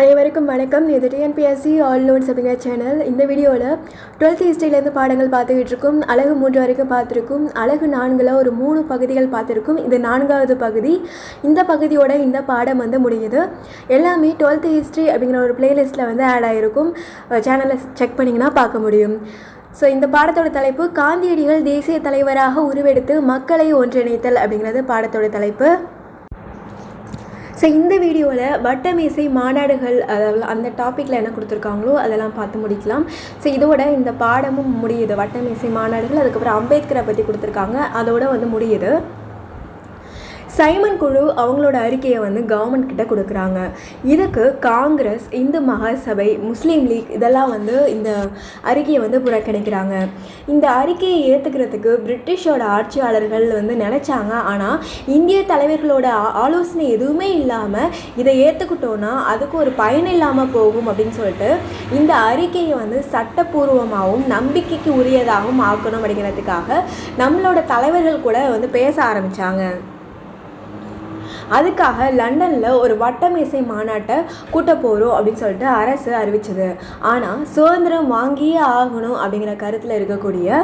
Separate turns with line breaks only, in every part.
அனைவருக்கும் வணக்கம். இது டிஎன்பிஎஸ்சி ஆல் நோட்ஸ் அப்படிங்கிற சேனல். இந்த வீடியோவில் டுவெல்த் ஹிஸ்ட்ரியிலேருந்து பாடங்கள் பார்த்துக்கிட்டு இருக்கும். அழகு மூன்று வரைக்கும் பார்த்துருக்கோம். அழகு நான்கில் ஒரு மூணு பகுதிகள் பார்த்துருக்கோம். இது நான்காவது பகுதி. இந்த பகுதியோட இந்த பாடம் வந்து முடியுது. எல்லாமே டுவெல்த் ஹிஸ்ட்ரி அப்படிங்கிற ஒரு பிளேலிஸ்ட்டில் வந்து ஆட் ஆகிருக்கும் சேனலை செக் பண்ணிங்கன்னா பார்க்க முடியும். ஸோ இந்த பாடத்தோட தலைப்பு காந்தியடிகள் தேசிய தலைவராக உருவெடுத்து மக்களை ஒன்றிணைத்தல் அப்படிங்கிறது பாடத்தோட தலைப்பு. ஸோ இந்த வீடியோவில் வட்டமேசை மாநாடுகள் அதாவது அந்த டாப்பிக்கில் என்ன கொடுத்துருக்காங்களோ அதெல்லாம் பார்த்து முடிக்கலாம். ஸோ இதோட இந்த பாடமும் முடியுது. வட்டமேசை மாநாடுகள் அதுக்கப்புறம் அம்பேத்கரை பற்றி கொடுத்துருக்காங்க. அதோட வந்து முடியுது. சைமன் குழு அவங்களோட அறிக்கையை வந்து கவர்மெண்ட் கிட்ட கொடுக்குறாங்க. இதுக்கு காங்கிரஸ் இந்து மகாசபை முஸ்லீம் லீக் இதெல்லாம் வந்து இந்த அறிக்கையை வந்து புறக்கணிக்கிறாங்க. இந்த அறிக்கையை ஏற்றுக்கிறதுக்கு பிரிட்டிஷோட ஆட்சியாளர்கள் வந்து நினச்சாங்க. ஆனால் இந்திய தலைவர்களோட ஆலோசனை எதுவுமே இல்லாமல் இதை ஏற்றுக்கிட்டோன்னா அதுக்கு ஒரு பயன் இல்லாமல் போகும் அப்படின்னு சொல்லிட்டு இந்த அறிக்கையை வந்து சட்டப்பூர்வமாகவும் நம்பிக்கைக்கு உரியதாகவும் ஆக்கணும் அப்படிங்கிறதுக்காக நம்மளோட தலைவர்கள் கூட வந்து பேச ஆரம்பித்தாங்க அதுக்காக லண்டனில் ஒரு வட்டமேசை மாநாட்டை கூட்ட போகிறோம் அப்படின்னு சொல்லிட்டு அரசு அறிவிச்சது. ஆனால் சுதந்திரம் வாங்கியே ஆகணும் அப்படிங்கிற கருத்தில் இருக்கக்கூடிய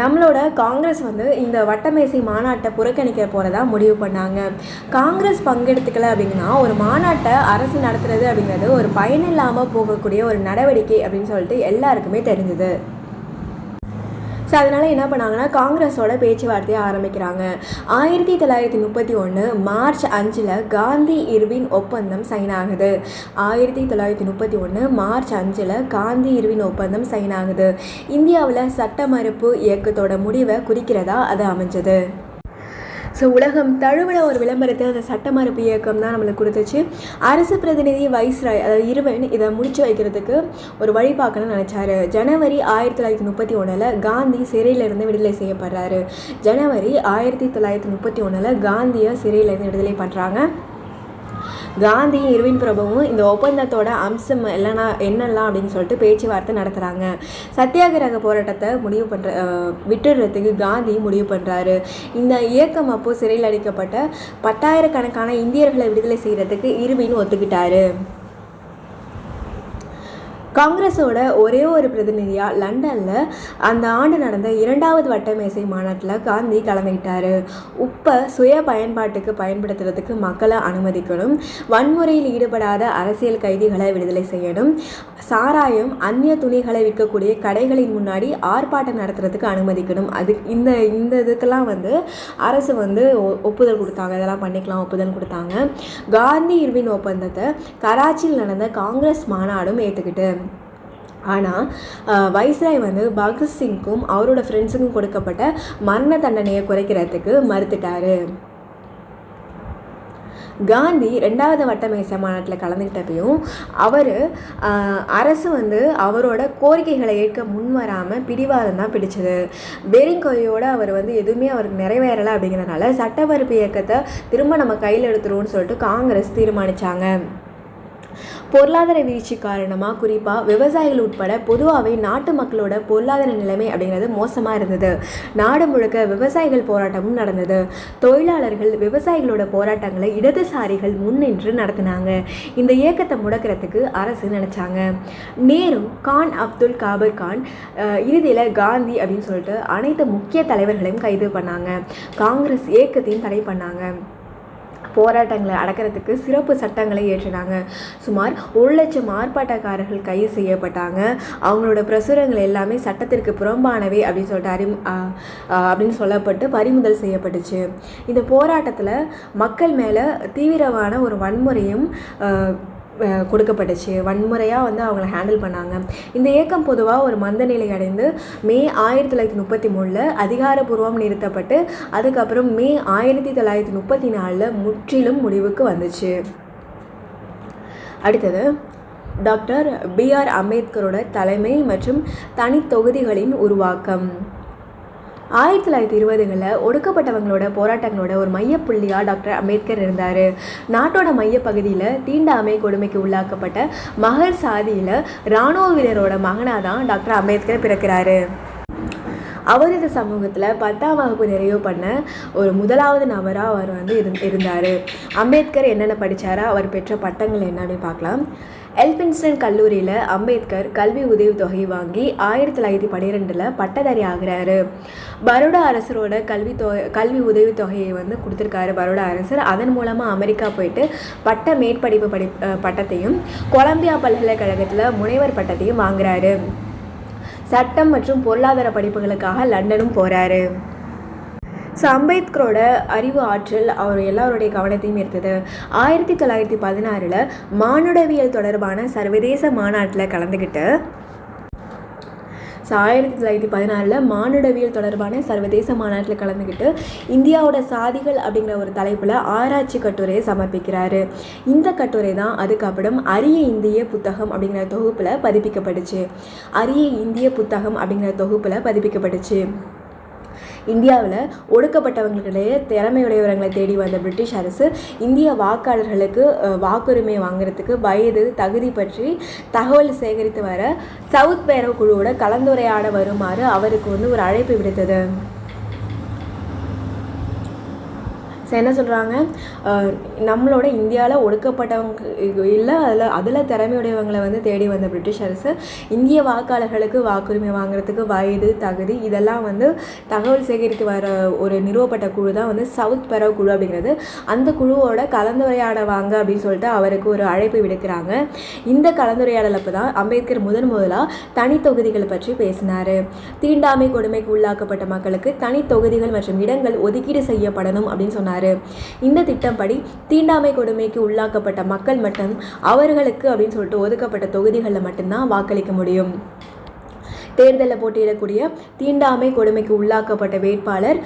நம்மளோட காங்கிரஸ் வந்து இந்த வட்டமேசை மாநாட்டை புறக்கணிக்க போகிறதா முடிவு பண்ணாங்க. காங்கிரஸ் பங்கெடுத்துக்கல அப்படிங்கன்னா ஒரு மாநாட்டை அரசு நடத்துறது அப்படிங்கிறது ஒரு பயனில்லாமல் போகக்கூடிய ஒரு நடவடிக்கை அப்படின்னு சொல்லிட்டு எல்லாருக்குமே தெரிஞ்சுது. ஸோ அதனால் என்ன பண்ணாங்கன்னா காங்கிரஸோட பேச்சுவார்த்தையை ஆரம்பிக்கிறாங்க. ஆயிரத்தி தொள்ளாயிரத்தி முப்பத்தி ஒன்று மார்ச் அஞ்சில் காந்தி இர்வின் ஒப்பந்தம் சைன் ஆகுது. ஆயிரத்தி தொள்ளாயிரத்தி முப்பத்தி ஒன்று மார்ச் அஞ்சில் காந்தி இர்வின் ஒப்பந்தம் சைன் ஆகுது. இந்தியாவில் சட்ட மறுப்பு இயக்கத்தோட முடிவை குறிக்கிறதா அது அமைஞ்சது. ஸோ உலகம் தழுவின ஒரு விளம்பரத்தை அந்த சட்ட மறுப்பு இயக்கம் தான் நம்மளுக்கு கொடுத்துச்சு. அரசு பிரதிநிதி வைஸ்ராய் அதாவது இருவன் இதை முடிச்சு வைக்கிறதுக்கு ஒரு வழி பார்க்கணும்னு நினச்சாரு. ஜனவரி ஆயிரத்தி தொள்ளாயிரத்தி முப்பத்தி ஒன்றில் காந்தி சிறையிலிருந்து விடுதலை செய்யப்படுறாரு. ஜனவரி ஆயிரத்தி தொள்ளாயிரத்தி முப்பத்தி ஒன்றில் காந்தியை சிறையிலேருந்து விடுதலை பண்ணுறாங்க காந்தி இருவின் பிரபுவும் இந்த ஒப்பந்தத்தோட அம்சம் இல்லைனா என்னெல்லாம் அப்படின்னு சொல்லிட்டு பேச்சுவார்த்தை நடத்துகிறாங்க சத்தியாகிரக போராட்டத்தை முடிவு பண்ணுற விட்டுடுறதுக்கு காந்தி முடிவு பண்ணுறாரு இந்த இயக்கம் அப்போது சிறையில் அடைக்கப்பட்ட பத்தாயிரக்கணக்கான இந்தியர்களை விடுதலை செய்கிறதுக்கு இருவின் ஒத்துக்கிட்டாரு. காங்கிரஸோட ஒரே ஒரு பிரதிநிதியாக லண்டனில் அந்த ஆண்டு நடந்த இரண்டாவது வட்டமேசை மாநாட்டில் காந்தி கலந்துக்கிட்டார் உப்பை சுய பயன்பாட்டுக்கு பயன்படுத்துறதுக்கு மக்களை அனுமதிக்கணும். வன்முறையில் ஈடுபடாத அரசியல் கைதிகளை விடுதலை செய்யணும். சாராயம் அந்நிய துணிகளை விற்கக்கூடிய கடைகளின் முன்னாடி ஆர்ப்பாட்டம் நடத்துறதுக்கு அனுமதிக்கணும். அது இந்த இந்த இதுக்கெல்லாம் வந்து அரசு வந்து ஒ- ஒப்புதல் கொடுத்தாங்க. இதெல்லாம் பண்ணிக்கலாம் ஒப்புதல் கொடுத்தாங்க. காந்தி இர்வின் ஒப்பந்தத்தை கராச்சியில் நடந்த காங்கிரஸ் மாநாடும் ஏற்றுக்கிட்டு ஆனால் வைஸ்ராய் வந்து பகத்சிங்க்கும் அவரோட ஃப்ரெண்ட்ஸுக்கும் கொடுக்கப்பட்ட மரண தண்டனையை குறைக்கிறதுக்கு மறுத்துட்டாரு. காந்தி ரெண்டாவது வட்டமேசை மாநாட்டில் கலந்துக்கிட்டப்பையும் அவர் அரசு வந்து அவரோட கோரிக்கைகளை ஏற்க முன் வராமல் பிடிவாதம் தான் பிடிச்சது. பெரிங்கொய்யோட அவர் வந்து எதுவுமே அவருக்கு நிறைவேறலை அப்படிங்கிறதுனால சட்ட இயக்கத்தை திரும்ப நம்ம கையில் எடுத்துருவோம்னு சொல்லிட்டு காங்கிரஸ் தீர்மானித்தாங்க பொருளாதார வீழ்ச்சி காரணமாக குறிப்பாக விவசாயிகள் உட்பட பொதுவாகவே நாட்டு மக்களோட பொருளாதார நிலைமை அப்படிங்கிறது மோசமாக இருந்தது. நாடு முழுக்க விவசாயிகள் போராட்டமும் நடந்தது. தொழிலாளர்கள் விவசாயிகளோட போராட்டங்களை இடதுசாரிகள் முன்னின்று நடத்தினாங்க. இந்த இயக்கத்தை முடக்கிறதுக்கு அரசு நினச்சாங்க. நேரு கான் அப்துல் காபர் கான் இறுதியில் காந்தி அப்படின்னு சொல்லிட்டு அனைத்து முக்கிய தலைவர்களையும் கைது பண்ணாங்க. காங்கிரஸ் இயக்கத்தையும் தடை பண்ணாங்க. போராட்டங்களை அடக்கிறதுக்கு சிறப்பு சட்டங்களை ஏற்றினாங்க. சுமார் ஒரு லட்சம் ஆர்ப்பாட்டக்காரர்கள் கைது செய்யப்பட்டாங்க. அவங்களோட பிரசுரங்கள் எல்லாமே சட்டத்திற்கு புறம்பானவை அப்படின்னு சொல்லிட்டு அறி அப்படின்னு சொல்லப்பட்டு பறிமுதல் செய்யப்பட்டுச்சு. இந்த போராட்டத்தில் மக்கள் மேலே தீவிரமான ஒரு வன்முறையும் கொடுக்கப்பட்டுச்சு. வன்முறையாக வந்து அவங்கள ஹேண்டில் பண்ணாங்க. இந்த இயக்கம் பொதுவாக ஒரு மந்த நிலை அடைந்து மே ஆயிரத்தி தொள்ளாயிரத்தி முப்பத்தி மூணில் அதிகாரப்பூர்வம் நிறுத்தப்பட்டு அதுக்கப்புறம் மே ஆயிரத்தி தொள்ளாயிரத்தி முப்பத்தி நாலில் முற்றிலும் முடிவுக்கு வந்துச்சு. அடுத்தது டாக்டர் பிஆர் அம்பேத்கரோட தலைமை மற்றும் தனி தொகுதிகளின் உருவாக்கம். ஆயிரத்தி தொள்ளாயிரத்தி இருபதுகளில் ஒடுக்கப்பட்டவங்களோட போராட்டங்களோட ஒரு மையப்புள்ளியாக டாக்டர் அம்பேத்கர் இருந்தார். நாட்டோட மையப்பகுதியில் தீண்டாமை கொடுமைக்கு உள்ளாக்கப்பட்ட மகர் சாதியில் இராணுவ வீரரோட மகனாக தான் டாக்டர் அம்பேத்கர் பிறக்கிறாரு. அவர் இந்த சமூகத்தில் பத்தாம் வகுப்பு நிறைவு பண்ண ஒரு முதலாவது நபராக அவர் வந்து இருந்தார். அம்பேத்கர் என்னென்ன படித்தாரா அவர் பெற்ற பட்டங்கள் என்னன்னு பார்க்கலாம். எல்பின்ஸ்டன் கல்லூரியில் அம்பேத்கர் கல்வி உதவித்தொகை வாங்கி ஆயிரத்தி தொள்ளாயிரத்தி பன்னிரெண்டில் பட்டதாரி ஆகிறாரு. பரோடா அரசரோட கல்வி தொகை கல்வி உதவித்தொகையை வந்து கொடுத்துருக்காரு பரோடா அரசர். அதன் மூலமாக அமெரிக்கா போயிட்டு பட்ட மேற்படிப்பு படி பட்டத்தையும் கொலம்பியா பல்கலைக்கழகத்தில் முனைவர் பட்டத்தையும் வாங்குறாரு. சட்டம் மற்றும் பொருளாதார படிப்புகளுக்காக லண்டனும் போகிறாரு ஸோ அம்பேத்கரோட அறிவு ஆற்றல் அவர் எல்லாருடைய கவனத்தையும் ஈர்த்தது. ஆயிரத்தி தொள்ளாயிரத்தி பதினாறில் மானுடவியல் தொடர்பான சர்வதேச மாநாட்டில் கலந்துக்கிட்டு ஸோ ஆயிரத்தி தொள்ளாயிரத்தி பதினாலில் மானுடவியல் தொடர்பான சர்வதேச மாநாட்டில் கலந்துக்கிட்டு இந்தியாவோட சாதிகள் அப்படிங்கிற ஒரு தலைப்பில் ஆராய்ச்சி கட்டுரையை சமர்ப்பிக்கிறாரு. இந்த கட்டுரை தான் அதுக்கப்புறம் அரிய இந்திய புத்தகம் அப்படிங்கிற தொகுப்பில் பதிப்பிக்கப்பட்டுச்சு. அரிய இந்திய புத்தகம் அப்படிங்கிற தொகுப்பில் பதிப்பிக்கப்பட்டுச்சு. இந்தியாவில் ஒடுக்கப்பட்டவங்களிடையே திறமையுடையவர்களை தேடி வந்த பிரிட்டிஷ் அரசு இந்திய வாக்காளர்களுக்கு வாக்குரிமை வாங்குறதுக்கு வயது தகுதி பற்றி தகவல் சேகரித்து வர சவுத் பேரவ குழுவோட கலந்துரையாட வருமாறு அவருக்கு வந்து ஒரு அழைப்பு விடுத்தது ஸோ என்ன சொல்கிறாங்க நம்மளோட இந்தியாவில் ஒடுக்கப்பட்டவங்க இல்லை அதில் அதில் திறமையுடையவங்களை வந்து தேடி வந்த பிரிட்டிஷ் அரசு இந்திய வாக்காளர்களுக்கு வாக்குரிமை வாங்குறதுக்கு வயது தகுதி இதெல்லாம் வந்து தகவல் சேகரித்து வர ஒரு நிறுவப்பட்ட குழு தான் வந்து சவுத் பெரவ் குழு அப்படிங்கிறது. அந்த குழுவோட கலந்துரையாட வாங்க அப்படின்னு சொல்லிட்டு அவருக்கு ஒரு அழைப்பு விடுக்கிறாங்க. இந்த கலந்துரையாடலப்போ தான் அம்பேத்கர் முதன் முதலாக தனி தொகுதிகள் பற்றி பேசினார். தீண்டாமை கொடுமைக்கு உள்ளாக்கப்பட்ட மக்களுக்கு தனி தொகுதிகள் மற்றும் இடங்கள் ஒதுக்கீடு செய்யப்படணும் அப்படின்னு சொன்னார். சொன்னார் இந்த திட்டப்படி தீண்டாமை கொடுமைக்கு உள்ளாக்கப்பட்ட மக்கள் மட்டும் அவர்களுக்கு அப்படின்னு சொல்லிட்டு ஒதுக்கப்பட்ட தொகுதிகளில் மட்டும்தான் வாக்களிக்க முடியும். தேர்தலில் போட்டியிடக்கூடிய தீண்டாமை கொடுமைக்கு உள்ளாக்கப்பட்ட வேட்பாளர்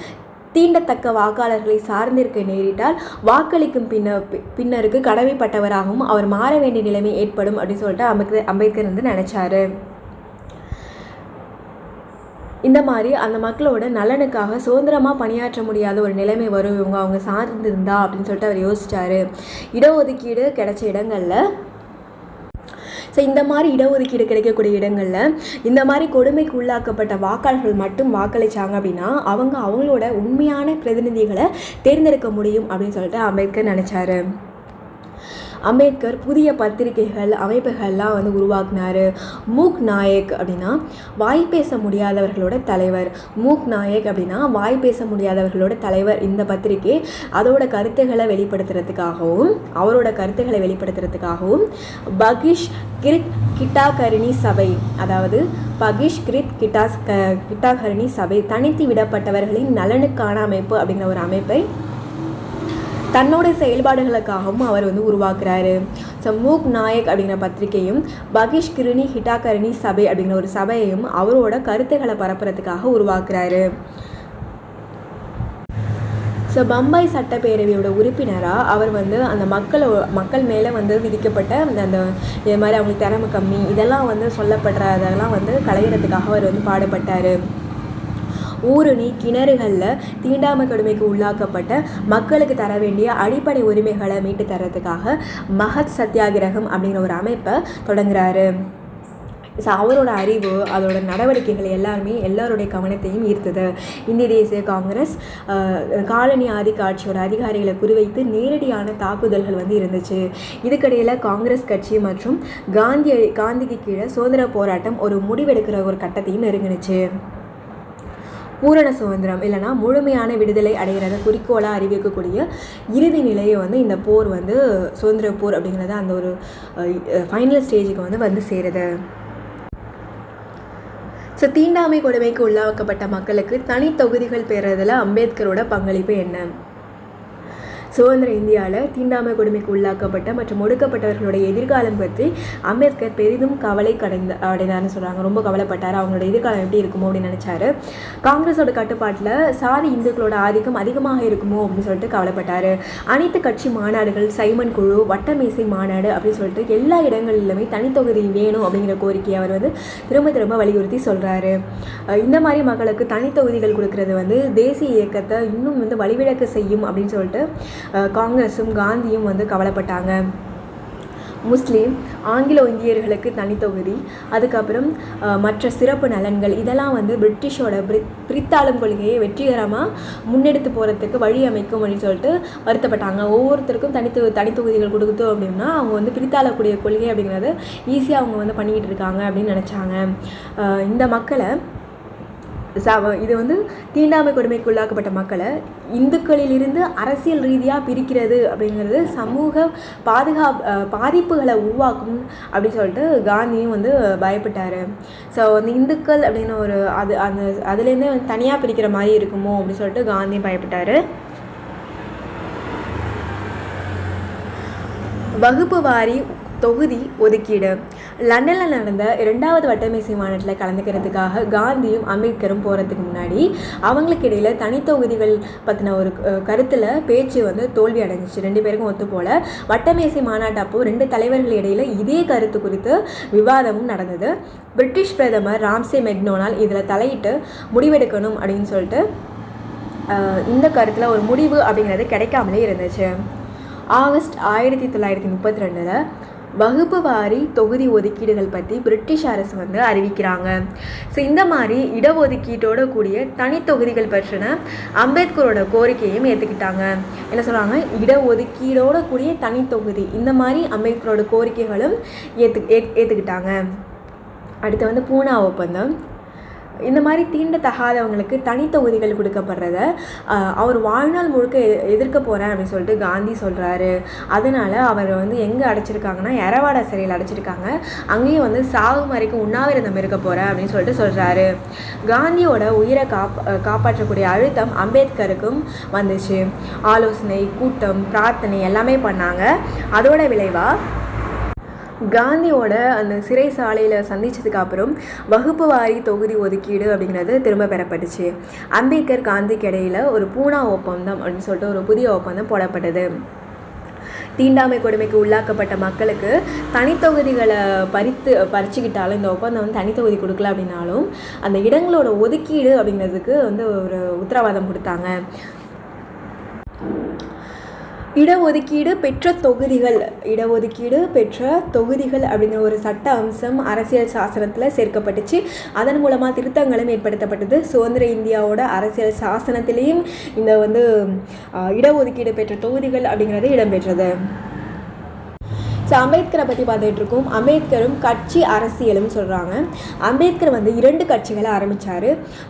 தீண்டத்தக்க வாக்காளர்களை சார்ந்திருக்க நேரிட்டால் வாக்களிக்கும் பின்ன பின்னருக்கு கடமைப்பட்டவராகவும் அவர் மாற வேண்டிய நிலைமை ஏற்படும் அப்படின்னு சொல்லிட்டு அம்பேத்கர் அம்பேத்கர் வந்து நினச்சாரு. இந்த மாதிரி அந்த மக்களோட நலனுக்காக சுதந்திரமாக பணியாற்ற முடியாத ஒரு நிலைமை வரும். இவங்க அவங்க சார்ந்திருந்தா அப்படின்னு சொல்லிட்டு அவர் யோசிச்சார். இடஒதுக்கீடு கிடைச்ச இடங்களில் ஸோ இந்த மாதிரி இடஒதுக்கீடு கிடைக்கக்கூடிய இடங்களில் இந்த மாதிரி கொடுமைக்கு உள்ளாக்கப்பட்ட வாக்காளர்கள் மட்டும் வாக்களித்தாங்க அப்படின்னா அவங்க அவங்களோட உண்மையான பிரதிநிதிகளை தேர்ந்தெடுக்க முடியும் அப்படின்னு சொல்லிட்டு அம்பேத்கர் நினச்சாரு. அம்பேத்கர் புதிய பத்திரிகைகள் அமைப்புகள்லாம் வந்து உருவாக்குனார். மூக் நாயக் அப்படின்னா வாய் பேச முடியாதவர்களோட தலைவர். மூக் நாயக் அப்படின்னா வாய் பேச முடியாதவர்களோட தலைவர் இந்த பத்திரிகை. அதோட கருத்துக்களை வெளிப்படுத்துறதுக்காகவும் அவரோட கருத்துக்களை வெளிப்படுத்துறதுக்காகவும் பகிஷ் கிரித் கிட்டாகரிணி சபை அதாவது பகிஷ் கிரித் கிட்டாஸ் கிட்டாகரிணி சபை தனித்து விடப்பட்டவர்களின் நலனுக்கான அமைப்பு அப்படிங்கிற ஒரு அமைப்பை தன்னோட செயல்பாடுகளுக்காகவும் அவர் வந்து உருவாக்குறாரு. ஸோ மூக் நாயக் அப்படிங்கிற பத்திரிகையும் பகிஷ் கிருணி ஹிட்டாகரணி சபை அப்படிங்கிற ஒரு சபையையும் அவரோட கருத்துக்களை பரப்புறதுக்காக உருவாக்குறாரு. ஸோ பம்பாய் சட்டப்பேரவையோட உறுப்பினராக அவர் வந்து அந்த மக்களோ மக்கள் மேலே வந்து விதிக்கப்பட்ட அந்த இது மாதிரி அவங்களுக்கு திறமை கம்மி இதெல்லாம் வந்து சொல்லப்படுற அதெல்லாம் வந்து கலையிறதுக்காக அவர் வந்து பாடுபட்டார். ஊருணி கிணறுகளில் தீண்டாமை கொடுமைக்கு உள்ளாக்கப்பட்ட மக்களுக்கு தர வேண்டிய அடிப்படை உரிமைகளை மீட்டு தர்றதுக்காக மகத் சத்தியாகிரகம் அப்படிங்கிற ஒரு அமைப்பை தொடங்குறாரு. ஸோ அவரோட அறிவு அதோட நடவடிக்கைகள் எல்லாருமே எல்லாருடைய கவனத்தையும் ஈர்த்தது. இந்திய தேசிய காங்கிரஸ் காலனி ஆதிக்க ஆட்சியோட அதிகாரிகளை குறிவைத்து நேரடியான தாக்குதல்கள் வந்து இருந்துச்சு. இதுக்கிடையில் காங்கிரஸ் கட்சி மற்றும் காந்தி காந்திக்கு கீழே சுதந்திர போராட்டம் ஒரு முடிவெடுக்கிற ஒரு கட்டத்தையும் நெருங்கினுச்சு. பூரண சுதந்திரம் இல்லைனா முழுமையான விடுதலை அடைகிறத குறிக்கோளாக அறிவிக்கக்கூடிய இறுதி நிலையை வந்து இந்த போர் வந்து சுதந்திர போர் அப்படிங்கிறது அந்த ஒரு ஃபைனல் ஸ்டேஜுக்கு வந்து வந்து சேருது. ஸோ தீண்டாமை கொடுமைக்கு உள்ளாக்கப்பட்ட மக்களுக்கு தனி தொகுதிகள் பெறுறதுல அம்பேத்கரோட பங்களிப்பு என்ன? சுதந்திர இந்தியாவில் தீண்டாமை கொடுமைக்கு உள்ளாக்கப்பட்ட மற்றும் ஒடுக்கப்பட்டவர்களுடைய எதிர்காலம் பற்றி அம்பேத்கர் பெரிதும் கவலை கடைந்த அடைந்தார்னு சொல்கிறாங்க ரொம்ப கவலைப்பட்டார். அவங்களோட எதிர்காலம் எப்படி இருக்குமோ அப்படின்னு நினச்சாரு. காங்கிரஸோட கட்டுப்பாட்டில் சாதி இந்துக்களோட ஆதிக்கம் அதிகமாக இருக்குமோ அப்படின்னு சொல்லிட்டு கவலைப்பட்டார். அனைத்து கட்சி மாநாடுகள் சைமன் குழு வட்டமேசை மாநாடு அப்படின்னு சொல்லிட்டு எல்லா இடங்களிலுமே தனித்தொகுதி வேணும் அப்படிங்கிற கோரிக்கையை அவர் வந்து திரும்ப திரும்ப வலியுறுத்தி சொல்கிறாரு இந்த மாதிரி மக்களுக்கு தனித்தொகுதிகள் கொடுக்கறது வந்து தேசிய இயக்கத்தை இன்னும் வந்து வழிவிளக்க செய்யும் அப்படின்னு சொல்லிட்டு காங்கிரஸும் காந்தியும் வந்து கவலைப்பட்டாங்க. முஸ்லீம் ஆங்கிலோ இந்தியர்களுக்கு தனித்தொகுதி அதுக்கப்புறம் மற்ற சிறப்பு நலன்கள் இதெல்லாம் வந்து பிரிட்டிஷோட பிரித் பிரித்தாளும் கொள்கையை வெற்றிகரமாக முன்னெடுத்து போகிறதுக்கு வழி அமைக்கும் அப்படின்னு சொல்லிட்டு வருத்தப்பட்டாங்க. ஒவ்வொருத்தருக்கும் தனித்து தனித்தொகுதிகள் கொடுத்தோம் அப்படின்னா அவங்க வந்து பிரித்தாளக்கூடிய கொள்கை அப்படிங்கிறது ஈஸியாக அவங்க வந்து பண்ணிக்கிட்டு இருக்காங்க அப்படின்னு நினச்சாங்க. இந்த மக்களை சவ இது வந்து தீண்டாமை கொடுமைக்கு உள்ளாக்கப்பட்ட மக்களை இந்துக்களிலிருந்து அரசியல் ரீதியாக பிரிக்கிறது அப்படிங்கிறது சமூக பாதுகா பாதிப்புகளை உருவாக்கும் அப்படின்னு சொல்லிட்டு காந்தியும் வந்து பயப்பட்டார். ஸோ வந்து இந்துக்கள் அப்படின்னு ஒரு அது அந்த அதுலேருந்தே வந்து தனியாக பிரிக்கிற மாதிரி இருக்குமோ அப்படின்னு சொல்லிட்டு காந்தியும் பயப்பட்டார். வகுப்பு வாரி தொகுதி ஒதுக்கீடு. லண்டனில் நடந்த இரண்டாவது வட்டமேசை மாநாட்டில் கலந்துக்கிறதுக்காக காந்தியும் அம்பேத்கரும் போகிறதுக்கு முன்னாடி அவங்களுக்கு இடையில் தனித்தொகுதிகள் பற்றின ஒரு கருத்தில் பேச்சு வந்து தோல்வி அடைஞ்சிச்சு. ரெண்டு பேருக்கும் ஒத்து போல். வட்டமேசை மாநாட்டு அப்போ ரெண்டு தலைவர்கள் இடையில் இதே கருத்து குறித்து விவாதமும் நடந்தது. பிரிட்டிஷ் பிரதமர் ராம்சே மெக்னோனால் இதில் தலையிட்டு முடிவெடுக்கணும் அப்படின்னு சொல்லிட்டு இந்த கருத்தில் ஒரு முடிவு அப்படிங்கிறது கிடைக்காமலே இருந்துச்சு. ஆகஸ்ட் ஆயிரத்தி தொள்ளாயிரத்தி முப்பத்தி ரெண்டில் வகுப்பு வாரி தொகுதி ஒதுக்கீடுகள் பற்றி பிரிட்டிஷ் அரசு வந்து அறிவிக்கிறாங்க. ஸோ இந்த மாதிரி இடஒதுக்கீட்டோட கூடிய தனித்தொகுதிகள் பற்றின அம்பேத்கரோட கோரிக்கையும் ஏற்றுக்கிட்டாங்க என்ன சொல்கிறாங்க இடஒதுக்கீடோட கூடிய தனித்தொகுதி இந்த மாதிரி அம்பேத்கரோட கோரிக்கைகளும் ஏற்று ஏற்றுக்கிட்டாங்க அடுத்து வந்து பூனா ஒப்பந்தம். இந்த மாதிரி தீண்டத்தகாதவங்களுக்கு தனித்தொகுதிகள் கொடுக்கப்படுறத அவர் வாழ்நாள் முழுக்க எதிர்க்க போகிறேன் அப்படின்னு சொல்லிட்டு காந்தி சொல்கிறாரு அதனால் அவர் வந்து எங்கே அடைச்சிருக்காங்கன்னா எரவாடா சிறையில் அடைச்சிருக்காங்க. அங்கேயும் வந்து சாகு வரைக்கும் உண்ணாவிரதம் இருக்க போகிறேன் அப்படின்னு சொல்லிட்டு சொல்கிறாரு காந்தியோட உயிரை காப் காப்பாற்றக்கூடிய அழுத்தம் அம்பேத்கருக்கும் வந்துச்சு. ஆலோசனை கூட்டம் பிரார்த்தனை எல்லாமே பண்ணாங்க. அதோட விளைவாக காந்தியோட அந்த சிறைசாலையில் சந்தித்ததுக்கு அப்புறம் வகுப்பு வாரி தொகுதி ஒதுக்கீடு அப்படிங்கிறது திரும்ப பெறப்பட்டுச்சு. அம்பேத்கர் காந்திக்கு இடையில் ஒரு பூனா ஒப்பந்தம் அப்படின்னு சொல்லிட்டு ஒரு புதிய ஒப்பந்தம் போடப்பட்டது. தீண்டாமை கொடுமைக்கு உள்ளாக்கப்பட்ட மக்களுக்கு தனித்தொகுதிகளை பறித்து பறிச்சுக்கிட்டாலும் இந்த ஒப்பந்தம் வந்து தனித்தொகுதி கொடுக்கல அப்படின்னாலும் அந்த இடங்களோட ஒதுக்கீடு அப்படிங்கிறதுக்கு வந்து ஒரு உத்தரவாதம் கொடுத்தாங்க. இடஒதுக்கீடு பெற்ற தொகுதிகள் இடஒதுக்கீடு பெற்ற தொகுதிகள் அப்படிங்கிற ஒரு சட்ட அம்சம் அரசியல் சாசனத்தில் சேர்க்கப்பட்டுச்சு. அதன் மூலமாக திருத்தங்களும் ஏற்படுத்தப்பட்டது. சுதந்திர இந்தியாவோட அரசியல் சாசனத்திலையும் இந்த வந்து இடஒதுக்கீடு பெற்ற தொகுதிகள் அப்படிங்கிறது இடம்பெற்றது. ஸோ அம்பேத்கரை பற்றி பார்த்துட்டு இருக்கோம் அம்பேத்கரும் கட்சி அரசியலும் சொல்கிறாங்க அம்பேத்கர் வந்து இரண்டு கட்சிகளை ஆரம்பித்தார்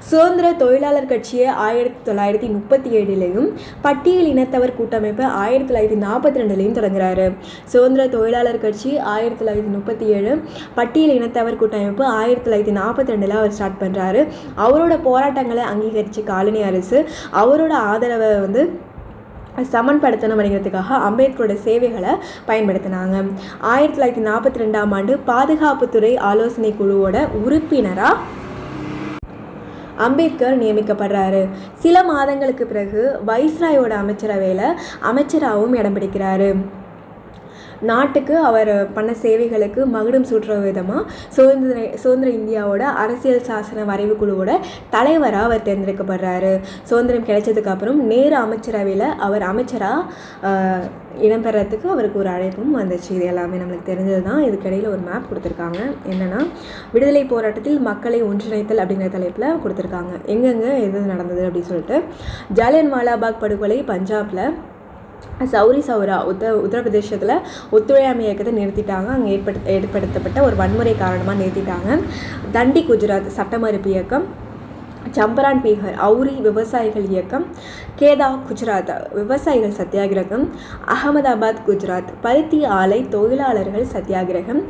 சுதந்திர தொழிலாளர் கட்சியை ஆயிரத்தி தொள்ளாயிரத்தி முப்பத்தி ஏழுலையும் பட்டியல் இனத்தவர் கூட்டமைப்பு ஆயிரத்தி தொள்ளாயிரத்தி நாற்பத்தி ரெண்டுலேயும் தொடங்குறாரு. சுதந்திர தொழிலாளர் கட்சி ஆயிரத்தி தொள்ளாயிரத்தி முப்பத்தி ஏழு பட்டியல் இனத்தவர் கூட்டமைப்பு ஆயிரத்தி தொள்ளாயிரத்தி நாற்பத்தி ரெண்டில் அவர் ஸ்டார்ட் பண்ணுறாரு அவரோட போராட்டங்களை அங்கீகரித்து காலனி அரசு அவரோட ஆதரவை வந்து சமன்படுத்தணும் அப்படிங்கிறதுக்காக அம்பேத்கரோட சேவைகளை பயன்படுத்தினாங்க. ஆயிரத்தி தொள்ளாயிரத்தி நாற்பத்தி ரெண்டாம் ஆண்டு பாதுகாப்புத்துறை ஆலோசனை குழுவோட உறுப்பினராக அம்பேத்கர் நியமிக்கப்படுறாரு. சில மாதங்களுக்கு பிறகு வைஸ்ராயோட அமைச்சரவையில் அமைச்சராகவும் இடம் பிடிக்கிறாரு. நாட்டுக்கு அவர் பண்ண சேவைகளுக்கு மகுடம் சூட்டுற விதமாக சுதந்திர சுதந்திர இந்தியாவோட அரசியல் சாசன வரைவு குழுவோட தலைவராக அவர் தேர்ந்தெடுக்கப்படுறாரு. சுதந்திரம் கிடைச்சதுக்கு அப்புறம் நேரு அமைச்சரவையில் அவர் அமைச்சராக இடம்பெறத்துக்கு அவருக்கு ஒரு அழைப்பும் வந்துச்சு. இது எல்லாமே நம்மளுக்கு தெரிஞ்சது தான் இதுக்கிடையில் ஒரு மேப் கொடுத்துருக்காங்க. என்னென்னா விடுதலை போராட்டத்தில் மக்களை ஒன்றிணைத்தல் அப்படிங்கிற தலைப்பில் கொடுத்துருக்காங்க. எங்கெங்கே எது நடந்தது அப்படின்னு சொல்லிட்டு. ஜாலியன் வாலாபாக் படுகொலை பஞ்சாபில் சௌரி சௌரா உத்த உத்தரப்பிரதேசத்தில் ஒத்துழையாமை இயக்கத்தை நிறுத்திட்டாங்க. அங்கே ஏற்படுத்த ஏற்படுத்தப்பட்ட ஒரு வன்முறை காரணமாக நிறுத்திட்டாங்க. தண்டி குஜராத் சட்டமறுப்பு இயக்கம் சம்பரான் பீகர் அவுரி விவசாயிகள் இயக்கம் கேதா குஜராத் விவசாயிகள் சத்தியாகிரகம் அகமதாபாத் குஜராத் பருத்தி ஆலை தொழிலாளர்கள் சத்தியாகிரகம்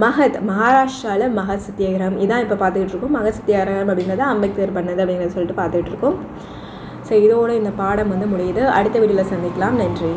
மகத் மகாராஷ்டிராவில் மகத் சத்தியாகிரகம். இதான் இப்போ பார்த்துக்கிட்டு இருக்கோம். மகத் சத்தியாகிரகம் அப்படிங்கிறத அம்பேத்கர் பண்ணது அப்படிங்கிறத சொல்லிட்டு பார்த்துக்கிட்டு இருக்கோம். ஸோ இதோடு இந்த பாடம் வந்து முடியுது. அடுத்த வீடியோவில் சந்திக்கலாம். நன்றி.